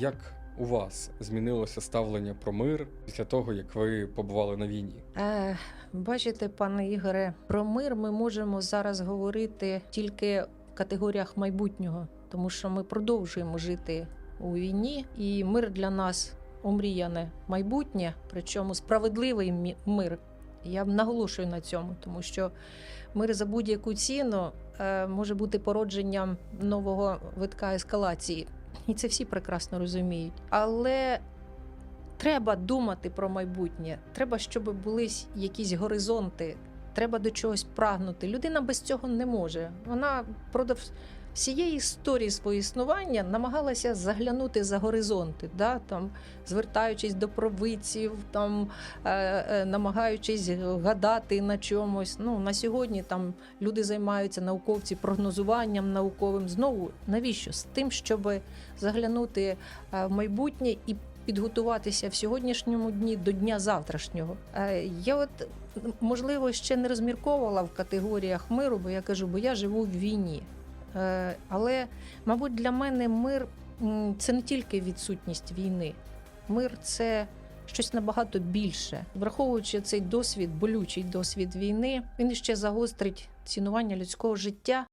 Як у вас змінилося ставлення про мир після того, як ви побували на війні? Е, бачите, пане Ігоре, про мир ми можемо зараз говорити тільки в категоріях майбутнього, тому що ми продовжуємо жити у війні, і мир для нас омріяне майбутнє, причому справедливий мир. Я наголошую на цьому, тому що мир за будь-яку ціну е, може бути породженням нового витка ескалації. І це всі прекрасно розуміють. Але треба думати про майбутнє. Треба, щоб були якісь горизонти. Треба до чогось прагнути. Людина без цього не може. Вона продовж всієї історії свого існування намагалася заглянути за горизонти, да? там, звертаючись до провидців, там, е, е, намагаючись гадати на чомусь. Ну, на сьогодні там люди займаються науковці прогнозуванням науковим. Знову навіщо? З тим, щоб заглянути е, в майбутнє і підготуватися в сьогоднішньому дні до дня завтрашнього. Е, Я от можливо ще не розмірковувала в категоріях миру, бо я кажу, бо я живу в війні. Е, Але, мабуть, для мене мир це не тільки відсутність війни. Мир це щось набагато більше. Враховуючи цей досвід, болючий досвід війни, він ще загострить цінування людського життя